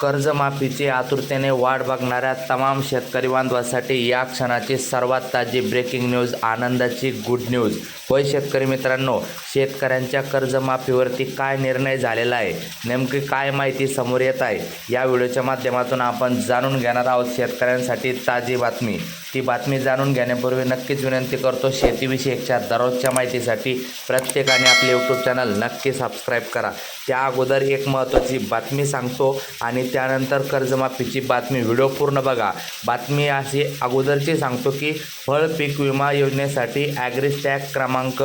कर्जमाफीची आतुरतेने वाट बघणाऱ्या तमाम शेतकरी बांधवासाठी या क्षणाची सर्वात ताजी ब्रेकिंग न्यूज आनंदाची गुड न्यूज होय शेतकरी मित्रांनो शेतकऱ्यांच्या कर्जमाफीवरती काय निर्णय झालेला आहे? नेमकी काय माहिती समोर येत आहे? या व्हिडिओच्या माध्यमातून आपण जाणून घेणार आहोत शेतकऱ्यांसाठी ताजी बातमी. ती बातमी जाणून घेण्यापूर्वी नक्कीच विनंती करतो शेतीविषयकच्या दररोजच्या माहितीसाठी प्रत्येकाने आपले यूट्यूब चॅनल नक्की सबस्क्राईब करा. त्या अगोदर एक महत्त्वाची बातमी सांगतो आणि त्यानंतर कर्जमाफीची बातमी व्हिडिओ पूर्ण बघा. बातमी अशी अगोदरची सांगतो की फळ पीक विमा योजनेसाठी ॲग्रिस्टॅग क्रमांक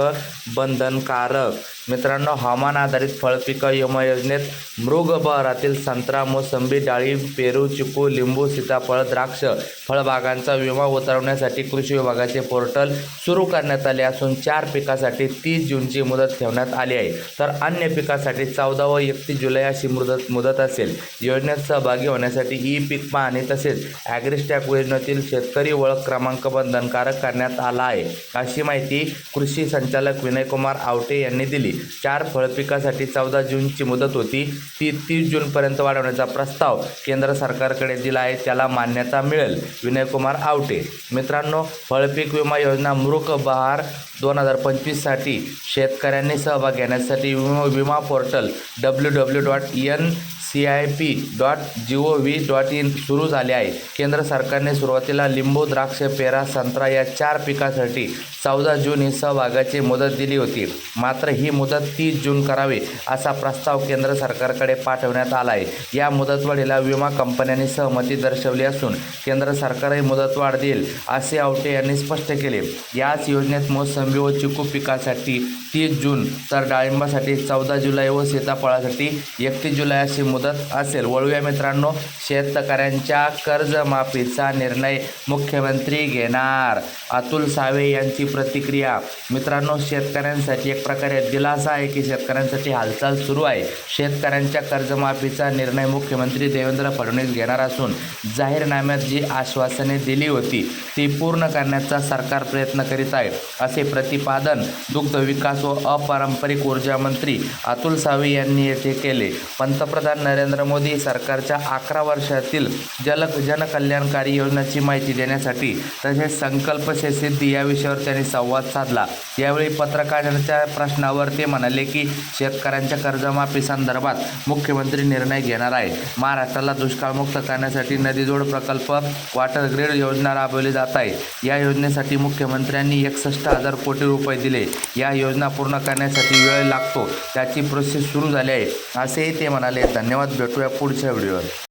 बंधनकारक. मित्रांनो हवामान आधारित फळपिकं विमा योजनेत मृग बहरातील संत्रा मोसंबी डाळी पेरू चिकू लिंबू सीताफळ द्राक्ष फळबागांचा विमा उतरवण्यासाठी कृषी विभागाचे पोर्टल सुरू करण्यात आले असून चार पिकासाठी तीस जूनची मुदत ठेवण्यात आली आहे. तर अन्य पिकासाठी चौदा व एकतीस जुलै अशी मुदत मुदत असेल. योजनेत सहभागी होण्यासाठी ई पीक पाहणी तसेच ॲग्रिस्टॅक योजनेतील शेतकरी ओळख क्रमांक बंधनकारक करण्यात आला आहे. अशी माहिती कृषी संचालक विनयकुमार आवटे यांनी दिली. चार फळपिकासाठी चौदा जूनची मुदत होती. ती तीस जूनपर्यंत वाढवण्याचा प्रस्ताव केंद्र सरकारकडे दिला आहे त्याला मान्यता मिळेल. विनयकुमार आवटे. मित्रांनो फळपीक विमा योजना मृक बहार दोन हजार पंचवीससाठी शेतकऱ्यांनी सहभाग घेण्यासाठी विमा विमा portal W W dot N C I P dot G O V dot in सुरू झाले आहे. केंद्र सरकारने सुरुवातीला लिंबू द्राक्ष पेरा संत्रा या चार पिकासाठी चौदा जून ही सहभागाची मुदत दिली होती. मात्र ही मुदत तीस जून करावी असा प्रस्ताव केंद्र सरकारकडे पाठवण्यात आला आहे या मुदतवाढीला विमा कंपन्यांनी सहमती दर्शवली असून केंद्र सरकारही मुदतवाढ देईल असे आवटे यांनी स्पष्ट केले. याच योजनेत मोसंबी व चिकू पिकासाठी तीस जून तर डाळिंबासाठी चौदा जुलै व सीताफळासाठी एकतीस जुलै अशी मुदत असेल. वळूया मित्रांनो शेतकऱ्यांच्या कर्जमाफीचा निर्णय मुख्यमंत्री घेणार. अतुल सावे यांची प्रतिक्रिया. मित्रांनो शेतकऱ्यांसाठी एक प्रकारे दिलासा आहे की शेतकऱ्यांसाठी हालचाल सुरू आहे. शेतकऱ्यांच्या कर्जमाफीचा निर्णय मुख्यमंत्री देवेंद्र फडणवीस घेणार असून जाहीरनाम्यात जी आश्वासने दिली होती ती पूर्ण करण्याचा सरकार प्रयत्न करीत आहे असे प्रतिपादन दुग्ध विकास व अपारंपरिक ऊर्जा मंत्री अतुल सावे यांनी येथे केले. पंतप्रधान नरेंद्र मोदी सरकारच्या अकरा वर्षातील जल जनकल्याणकारी योजनांची माहिती देण्यासाठी तसेच संकल्प से सिद्धी या विषयावर त्यांनी संवाद साधला. यावेळी पत्रकारांच्या प्रश्नावर ते म्हणाले की शेतकऱ्यांच्या कर्जमाफी संदर्भात मुख्यमंत्री निर्णय घेणार आहे महाराष्ट्राला दुष्काळमुक्त करण्यासाठी नदीजोड प्रकल्प वॉटर ग्रीड योजना राबवली जात आहे. या योजनेसाठी मुख्यमंत्र्यांनी एकसष्ट हजार कोटी रुपये दिले. या योजना पूर्ण करण्यासाठी वेळ लागतो. त्याची प्रोसेस सुरू झाली आहे. असेही ते म्हणाले. धन्यवाद. भेटूया पुढच्या व्हिडिओवर